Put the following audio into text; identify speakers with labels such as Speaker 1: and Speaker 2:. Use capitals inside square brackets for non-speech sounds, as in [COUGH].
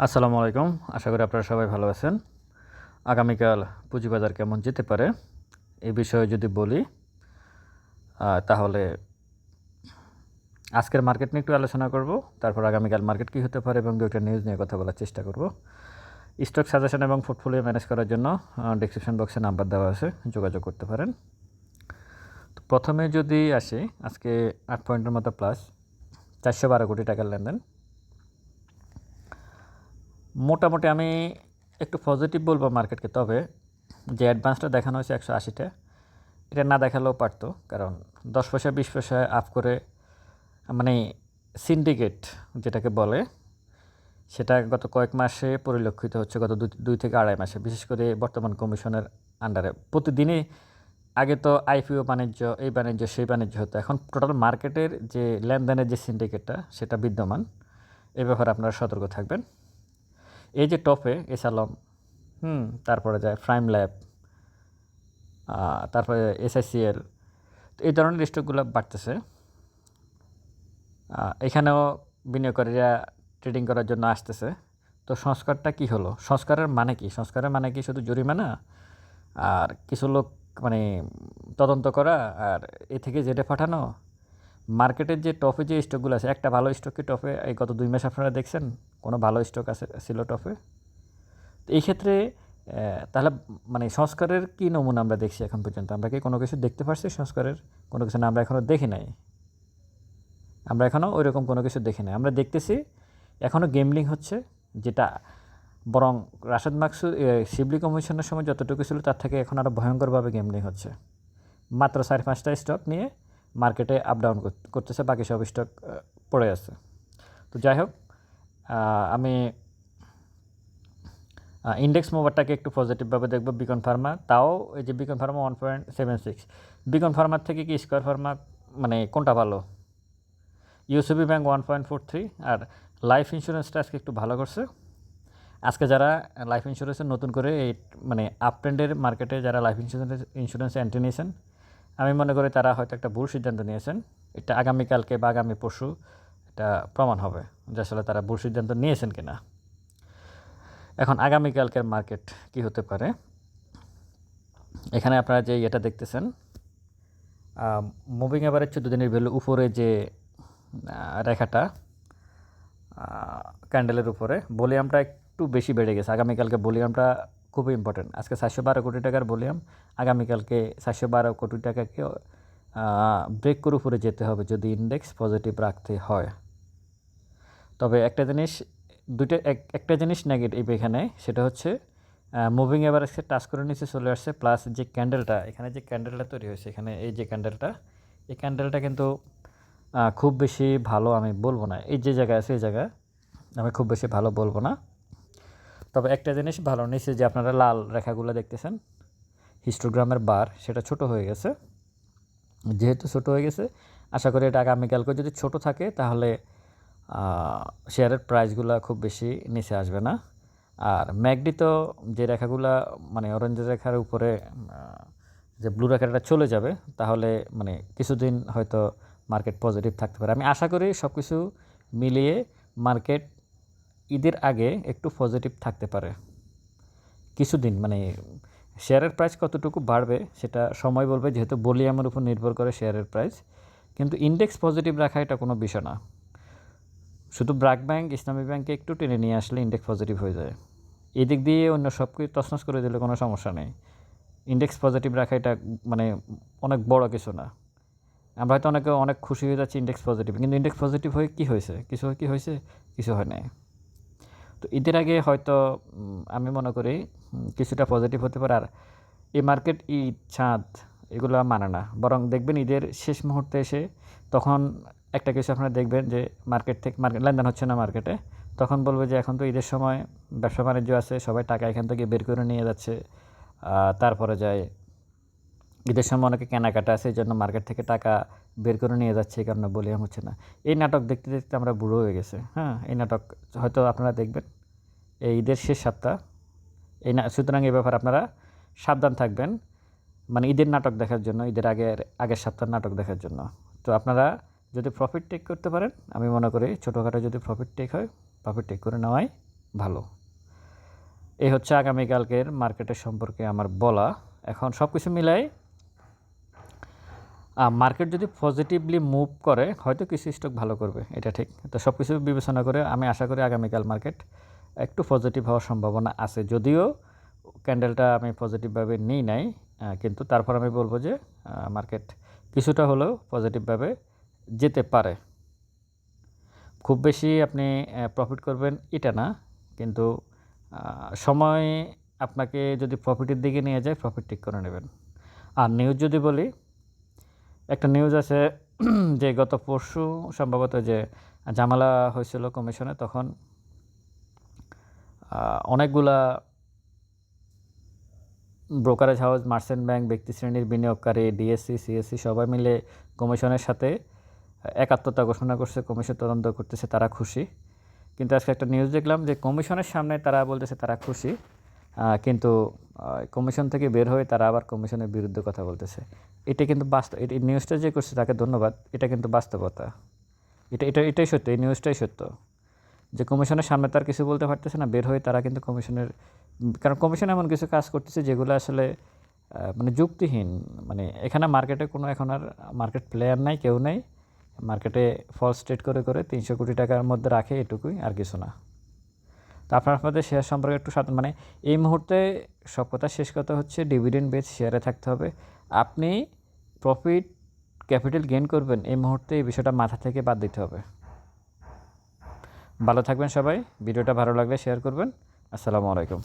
Speaker 1: আসসালামু আলাইকুম। আশা করি আপনারা সবাই ভালো আছেন। আগামীকাল পুঁজিবাজার কেমন যেতে পারে এই বিষয়ে যদি বলি তাহলে আজকের মার্কেট নিয়ে একটু আলোচনা করব, তারপর আগামীকাল মার্কেট কী হতে পারে এবং দুইটা নিউজ নিয়ে কথা বলার চেষ্টা করব। স্টক সাজেশন এবং পোর্টফোলিও ম্যানেজ করার জন্য ডিসক্রিপশন বক্সে নাম্বার দেওয়া আছে, যোগাযোগ করতে পারেন। তো প্রথমে যদি আসি, আজকে আট পয়েন্টের মতো প্লাস চারশো বারো কোটি টাকার লেনদেন। মোটামুটি আমি একটু পজিটিভ বলব মার্কেটকে তবে যে অ্যাডভান্সটা দেখানো হয়েছে একশো আশিটা, এটা না দেখালেও পারতো। কারণ দশ পয়সা, বিশ পয়সা আপ করে মানে সিন্ডিকেট যেটাকে বলে, সেটা গত কয়েক মাসে পরিলক্ষিত হচ্ছে, গত দুই থেকে আড়াই মাসে। বিশেষ করে বর্তমান কমিশনের আন্ডারে প্রতিদিনই আগে তো আইপিও বাণিজ্য, এই বাণিজ্য, সেই বাণিজ্য হতো। এখন টোটাল মার্কেটের যে লেনদেনের যে সিন্ডিকেটটা সেটা বিদ্যমান। এ ব্যাপারে আপনারা সতর্ক থাকবেন। এই যে টপে এসালম, হুম, তারপরে যায় প্রাইম ল্যাব তারপরে এসআইসিএল, তো এই ধরনের স্টকগুলো বাড়তেছে। এখানেও বিনিয়োগকারীরা ট্রেডিং করার জন্য আসতেছে। তো সংস্কারটা কি হলো? সংস্কারের মানে কি? সংস্কারের মানে কি শুধু জরিমানা? আর কিছু লোক মানে তদন্ত করা, আর এ থেকে জেটে পাঠানো? মার্কেটের যে টপে যে স্টকগুলো আছে, একটা ভালো স্টক কি টপে? এই গত দুই মাস আপনারা দেখছেন? কোনো ভালো স্টক আছে, ছিল টপে? তো এই ক্ষেত্রে তাহলে মানে সংস্কারের কী নমুনা আমরা দেখছি এখন পর্যন্ত? আমরা কি কোনো কিছু দেখতে পারছি সংস্কারের? কোনো কিছু না, আমরা এখনও দেখি নাই। আমরা এখনও ওই রকম কোনো কিছু দেখি নাই। আমরা দেখতেছি এখনও গেমলিং হচ্ছে, যেটা বরং রাশেদ মাকসু শিবলি কমিশনের সময় যতটুকু ছিল, তার থেকে এখন আরও ভয়ঙ্করভাবে গেমলিং হচ্ছে। মাত্র চার পাঁচটা স্টক নিয়ে মার্কেটে আপ ডাউন করতেছে, বাকি সব স্টক পড়ে আছে। তো যাই হোক আমি ইন্ডেক্স মোবারটাকে একটু পজিটিভভাবে দেখব বিকন ফার্মা তাও এই যে Beacon pharma one point seven six Beacon farmer থেকে কি স্কোয়ার ফার্মা মানে কোনটা ভালো? UCB bank one point four three আর লাইফ ইন্স্যুরেন্সটা আজকে একটু ভালো করছে। আজকে যারা লাইফ ইন্স্যুরেন্সের নতুন করে এই মানে আপ ট্রেন্ডের মার্কেটে যারা লাইফ ইন্স্যুরেন্স ইন্স্যুরেন্সে এন্ট্রি নিয়েছেন আমি মনে করি তারা হয়তো একটা ভুল সিদ্ধান্ত নিয়েছেন। এটা আগামীকালকে বা আগামী পরশু এটা প্রমাণ হবে যে আসলে তারা ভুল সিদ্ধান্ত নিয়েছেন কিনা। এখন আগামীকালকের মার্কেট কি হতে পারে? এখানে আপনারা যে এটা দেখতেছেন মুভিং এভারেজ চোদ্দ দিনের ভ্যালু উপরে যে রেখাটা ক্যান্ডেলের উপরে ভলিউমটা একটু বেশি বেড়ে গেছে। আগামীকালকে ভলিউমটা খুবই ইম্পর্টেন্ট আজকে সাতশো বারো কোটি টাকার ভলিউম, আগামীকালকে সাতশো বারো কোটি টাকাকে ব্রেক করে উপরে যেতে হবে যদি ইন্ডেক্স পজিটিভ রাখতে হয়। তবে একটা জিনিস, দুইটা, এক- একটা জিনিস নেগেটিভ এখানে, সেটা হচ্ছে মুভিং এভারেজকে টাচ করে নিচে চলে আসছে প্লাস যে ক্যান্ডেলটা এখানে যে ক্যান্ডেলটা তৈরি হয়েছে, এখানে এই যে ক্যান্ডেলটা এই ক্যান্ডেলটা কিন্তু খুব বেশি ভালো আমি বলব না। এই যে জায়গায় আছে, এই জায়গায়, আমি খুব বেশি ভালো বলব না। তবে একটা জিনিস ভালো, নিচে যে আপনারা লাল রেখাগুলো দেখতেছেন, হিস্টোগ্রামের বার, সেটা ছোট হয়ে গেছে। যেহেতু ছোট হয়ে গেছে, আশা করি এটা আগামীকালকে যদি ছোট থাকে, তাহলে শেয়ারের প্রাইসগুলো খুব বেশি নিচে আসবে না। আর ম্যাকডি তো যে রেখাগুলা মানে অরেঞ্জ রেখার উপরে যে ব্লু রেখাটা চলে যাবে, তাহলে মানে কিছুদিন হয়তো মার্কেট পজিটিভ থাকতে পারে। আমি আশা করি সব কিছু মিলিয়ে মার্কেট ঈদের আগে একটু পজিটিভ থাকতে পারে। কিছুদিন মানে শেয়ারের প্রাইস কতটুকু বাড়বে সেটা সময় বলবে, যেহেতু ভলিউমের উপর নির্ভর করে শেয়ারের প্রাইস কিন্তু ইন্ডেক্স পজিটিভ রাখা এটা কোনো বিষয় না। শুধু ব্র্যাক ব্যাংক, ইসলামী ব্যাংকে একটু টেনে নিয়ে আসলে ইন্ডেক্স পজিটিভ হয়ে যায়। এদিক দিয়ে অন্য সব কিছু তছনছ করে দিলে কোনো সমস্যা নেই। ইন্ডেক্স পজিটিভ রাখা এটা মানে অনেক বড় কিছু না। আমরা হয়তো অনেকে অনেক খুশি হয়ে যাচ্ছি ইন্ডেক্স পজিটিভ কিন্তু ইন্ডেক্স পজিটিভ হয়ে কী হয়েছে? কিছু কি হয়েছে? কিছু হয় নাই। তো ঈদের আগে হয়তো আমি মনে করি কিছুটা পজিটিভ হতে পারে। আর এই মার্কেট ঈদ চাঁদ এগুলো মানে না। বরং দেখবেন ঈদের শেষ মুহূর্তে এসে তখন একটা কিছু আপনারা দেখবেন যে মার্কেট থেকে মার্কেট লেনদেন হচ্ছে না মার্কেটে তখন বলবে যে এখন তো ঈদের সময় ব্যবসা বাণিজ্য আছে, সবাই টাকা এখান থেকে বের করে নিয়ে যাচ্ছে। তারপরে যায় ঈদের অনেকে কেনাকাটা আছে, এই জন্য মার্কেট থেকে টাকা বের করে নিয়ে যাচ্ছে, এই কারণে বলিয়াম হচ্ছে না। এই নাটক দেখতে দেখতে আমরা বুড়ো হয়ে গেছে হ্যাঁ? এই নাটক হয়তো আপনারা দেখবেন। এই ঈদের শেষ সপ্তাহ, এই না সুতরাং এই ব্যাপারে আপনারা সাবধান থাকবেন। মানে ঈদের নাটক দেখার জন্য, ঈদের আগের আগের সপ্তাহের নাটক দেখার জন্য। তো আপনারা যদি প্রফিট টেক করতে পারেন, আমি মনে করি ছোটোখাটো যদি প্রফিট টেক হয় প্রফিট টেক করে নেওয়াই ভালো। এই হচ্ছে আগামীকালকের মার্কেটের সম্পর্কে আমার বলা। এখন সব কিছু মিলাই মার্কেট যদি পজিটিভলি মুভ করে, হয়তো কিছু স্টক ভালো করবে, এটা ঠিক। তো সব কিছু বিবেচনা করে আমি আশা করি আগামীকাল মার্কেট একটু পজিটিভ হওয়ার সম্ভাবনা আছে। যদিও ক্যান্ডেলটা আমি পজিটিভভাবে নিই নাই কিন্তু তারপর আমি বলব যে মার্কেট কিছুটা হলেও পজিটিভভাবে যেতে পারে। খুব বেশি আপনি প্রফিট করবেন এটা না, কিন্তু সময় আপনাকে যদি প্রফিটের দিকে নিয়ে যায় প্রফিট ঠিক করে নেবেন। আর নিউজ যদি বলি একটা নিউজ আছে, [CLEARS THROAT] যে গত পরশু সম্ভবত যে জামালা হয়েছিল কমিশনে, তখন অনেকগুলা ব্রোকারেজ হাউস মার্চেন্ট ব্যাংক ব্যক্তি শ্রেণির বিনিয়োগকারী ডিএসসি সিএসসি সবাই মিলে কমিশনের সাথে একাত্মতা ঘোষণা করছে, কমিশন তদন্ত করতেছে, তারা খুশি। কিন্তু আজকে একটা নিউজ দেখলাম যে কমিশনের সামনে তারা বলতেছে তারা খুশি। কিন্তু কমিশন থেকে বের হয়ে তারা আবার কমিশনের বিরুদ্ধে কথা বলতেছে। এটা কিন্তু বাস্তব, এই নিউজটা যে করছে তাকে ধন্যবাদ, এটা কিন্তু বাস্তবতা। এটা এটা, এটাই সত্য, এই নিউজটাই সত্য। যে কমিশনের সামনে তার কিছু বলতে পারতেছে না, বের হয়ে তারা কিন্তু কমিশনের কারণ কমিশন এমন কিছু কাজ করতেছে যেগুলো আসলে মানে যুক্তিহীন। মানে এখানে মার্কেটে কোনো এখন আর মার্কেট প্লেয়ার নাই, কেউ নেই। মার্কেটে ফলস ট্রেড করে করে তিনশো কোটি টাকার মধ্যে রাখে এটুকুই, আর কিছু না। তো আপনার আপনাদের শেয়ার সম্পর্কে একটু সাধারণ মানে এই মুহূর্তে সব কথা শেষ কথা হচ্ছে ডিভিডেন্ড বেস শেয়ারে থাকতে হবে। আপনি প্রফিট ক্যাপিটাল গেন করবেন এই মুহূর্তে এই বিষয়টা মাথা থেকে বাদ দিতে হবে। ভালো থাকবেন সবাই। ভিডিওটা ভালো লাগলে শেয়ার করবেন। আসসালামু আলাইকুম।